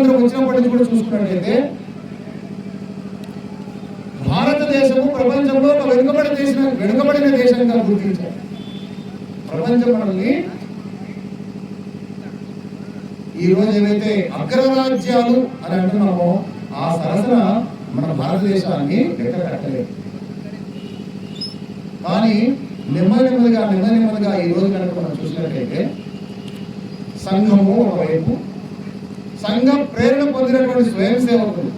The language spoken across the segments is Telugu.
స్వాతంత్రం వచ్చినప్పటి నుంచి కూడా చూసుకున్నట్లయితే భారతదేశము ప్రపంచంలో ఒక వెనుకబడిన దేశం వెనుకబడిన దేశంగా గుర్తించారు. ప్రపంచం మనల్ని ఈ రోజు ఏవైతే అగ్రరాజ్యాలు అని అంటున్నామో ఆ సరసన మన భారతదేశాన్ని లెక్క కట్టలేదు. కానీ నెమ్మది నెమ్మదిగా నెమ్మది నెమ్మదిగా ఈ రోజు కనుక మనం చూసినట్లయితే సంఘము ఒకవైపు సంఘ ప్రేరణ పొందినటువంటి స్వయం సేవకులు.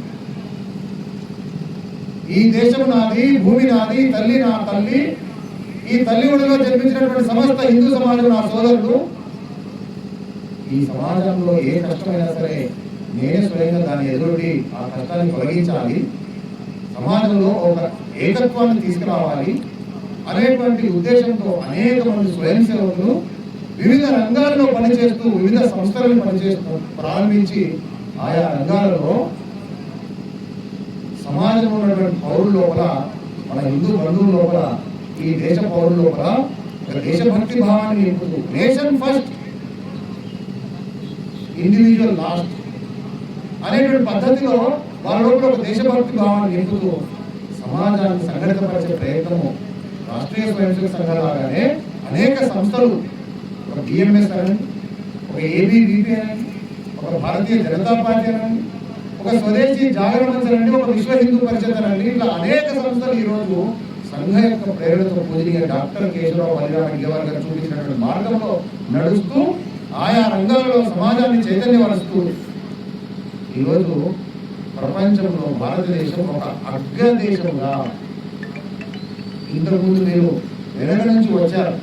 ఈ దేశం నాది భూమి నాది తల్లి నా తల్లి ఈ తల్లి ఒడిలో జన్మించినటువంటి సమస్త హిందూ సమాజం నా సోదరుడు ఈ సమాజంలో ఏ కష్టమైనా సరే నేనే స్వయంగా దాన్ని ఎదురుడి ఆ కష్టాన్ని తొలగించాలి. సమాజంలో ఒక ఏకత్వాన్ని తీసుకురావాలి. అనేటువంటి ఉద్దేశంతో అనేక మంది స్వయం సేవకులు వివిధ రంగాల్లో పనిచేస్తూ వివిధ సంస్థలను పనిచేస్తూ ప్రారంభించి ఆయా రంగాలలో సమాజంలో ఉన్నటువంటి పౌరుల లోపల మన హిందూ బంధువుల లోపల ఈ దేశ పౌరుల లోపల దేశభక్తి భావాన్ని నింపుతూ నేషన్ ఫస్ట్ ఇండివిజువల్ లాస్ట్ అనేటువంటి పద్ధతిలో వాళ్ళ లోపల ఒక దేశభక్తి భావాన్ని నింపుతూ సమాజాన్ని సంఘటితపరిచే ప్రయత్నము రాష్ట్రీయ స్వయం సేవక అనేక సంస్థలు ఒక బిఎంఎస్ అనండి ఒక ఏబీవీపీ అనండి ఒక భారతీయ జనతా పార్టీ అనండి ఒక స్వదేశీ జాగరణ అనండి ఒక విశ్వ హిందూ పరిషత్ అనండి ఇట్లా అనేక సంస్థలు ఈరోజు సంఘ యొక్క ప్రేరణతో పూజనీయ డాక్టర్ కేశవరావు బలిరామ గేవార్ గారు చూపించినటువంటి మార్గంలో నడుస్తూ ఆయా రంగాల్లో సమాజాన్ని చైతన్యపరుస్తూ ఈరోజు ప్రపంచంలో భారతదేశం ఒక అగ్రదేశంగా ఇంతకుముందు మీరు వెనక నుంచి వచ్చారు.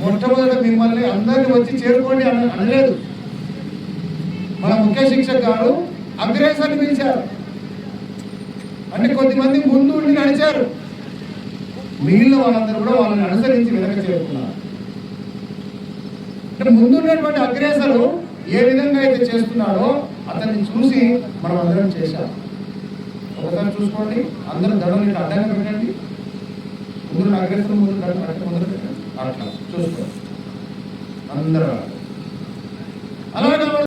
మొట్టమొదట మిమ్మల్ని అందరిని వచ్చి చేరుకోండి అని అనలేదు. మన ముఖ్య శిక్షక్ గారు అగ్రేసాన్ని పిలిచారు. అంటే కొద్దిమంది ముందు ఉండి నడిచారు. మిగిలిన వాళ్ళందరూ కూడా వాళ్ళని అనుసరించి వెనక చేరుకున్నారు. అంటే ముందున్నటువంటి అగ్రేసరు ఏ విధంగా అయితే చేస్తున్నాడో అతన్ని చూసి మనం అందరం చేశాం. ఒకసారి చూసుకోండి. అందరం దడలు అడ్డంగా పెట్టండి. ముందు అగ్రేసర్ ముందు దడ ముందు పెట్టండి. అట్లా చూసుకోండి అందరూ